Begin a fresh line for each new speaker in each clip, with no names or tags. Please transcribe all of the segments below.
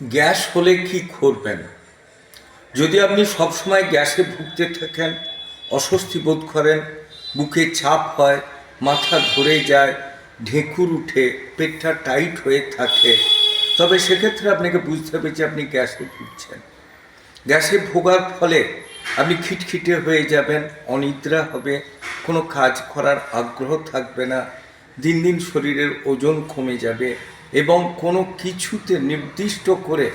Gas হলে কি করবেন? যদি আপনি সবসময় গ্যাসে ভুগতে থাকেন, অস্বস্তি বোধ করেন, বুকে চাপ হয়, মাথা ধরে যায়, ঢেকুর উঠে, পেটটা টাইট হয়ে থাকে, তবে সেক্ষেত্রে আপনাকে বুঝতে হবে যে আপনি গ্যাসে ভুগছেন। গ্যাসে ভোগার ফলে আপনি খিটখিটে হয়ে যাবেন, অনিদ্রা হবে, কোনো কাজ করার আগ্রহ থাকবে না, দিন দিন শরীরের ওজন কমে যাবে এবং কোনো কিছুতে নির্দিষ্ট করে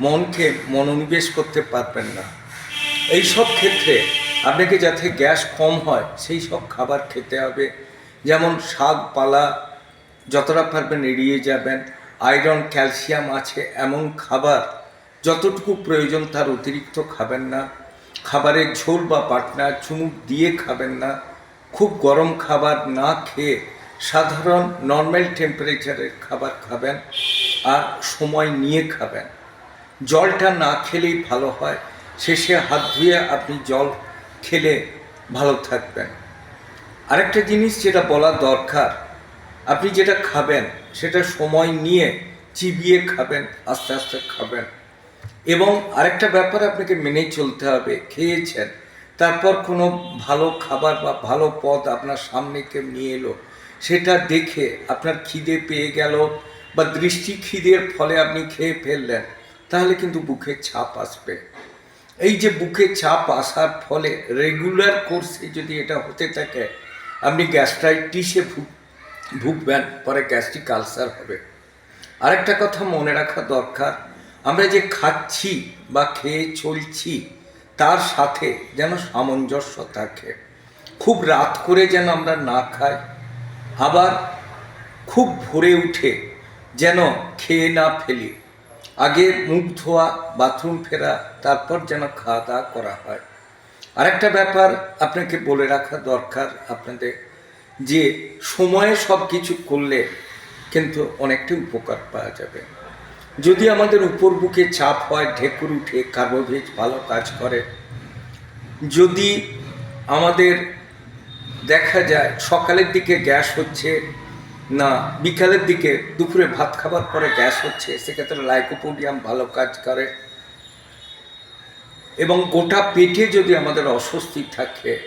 মনকে মনোনিবেশ করতে পারবেন না। এই সব ক্ষেত্রে আপনাকে যাতে গ্যাস কম হয়, সেই সব খাবার খেতে হবে। যেমন শাক, পালা, যতটা পারবেন এড়িয়ে যাবেন। আয়রন, ক্যালসিয়াম আছে এমন খাবার যতটুকু প্রয়োজন তার অতিরিক্ত খাবেন না। খাবারের ঝোল বা পাটনা চুমুক দিয়ে খাবেন না। খুব গরম খাবার না খেয়ে সাধারণ নর্মাল টেম্পারেচারের খাবার খাবেন আর সময় নিয়ে খাবেন। জলটা না খেলেই ভালো হয়। শেষে হাত ধুয়ে আপনি জল খেলে ভালো থাকবেন। আরেকটা জিনিস যেটা বলা দরকার, আপনি যেটা খাবেন সেটা সময় নিয়ে চিবিয়ে খাবেন, আস্তে আস্তে খাবেন। এবং আরেকটা ব্যাপার আপনাকে মেনে চলতে হবে, খেয়েছেন, তারপর কোনো ভালো খাবার বা ভালো পদ আপনার সামনে কেউ নিয়ে এলো সেটা দেখে আপনার খিদে পেয়ে গেল বা দৃষ্টি খিদের ফলে আপনি খেয়ে ফেললেন, তাহলে কিন্তু বুকে ছাপ আসবে। এই যে বুকে চাপ আসার ফলে রেগুলার কোর্সে যদি এটা হতে থাকে, আপনি গ্যাস্ট্রাইটিসে ভুগ, ভুগবেন, পরে গ্যাস্ট্রিক আলসার হবে। আরেকটা কথা মনে রাখা দরকার, আমরা যে খাচ্ছি বা খেয়ে চলছি, তার সাথে যেন সামঞ্জস্য থাকে। খুব রাত করে যেন আমরা না খাই আবার খুব ভোরে উঠে যেন খেয়ে না ফেলি। আগে মুখ ধোয়া, বাথরুম ফেরা, তারপর যেন খাওয়া দাওয়া করা হয়। আরেকটা ব্যাপার আপনাকে বলে রাখা দরকার আপনাদের যে, সময়ে সব কিছু করলে কিন্তু অনেকটা উপকার পাওয়া যাবে। যদি আমাদের উপর বুকে চাপ হয়, ঢেকুর উঠে, কার্বোভেজ ভালো কাজ করে, যদি আমাদের দেখা যায় সকালের দিকে গ্যাস হচ্ছে না, বিকালের দিকে দুপুরে ভাত খাবার পরে গ্যাস হচ্ছে, সেক্ষেত্রে লাইকোপোডিয়াম ভালো কাজ করে। এবং গোটা পেটে যদি আমাদের অস্বস্তি থাকে,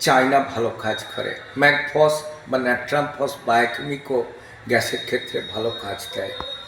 চায়না ভালো কাজ করে। ম্যাকফস বা ন্যাট্রামফস বায়োকেমিকও গ্যাসের ক্ষেত্রে ভালো কাজ দেয়।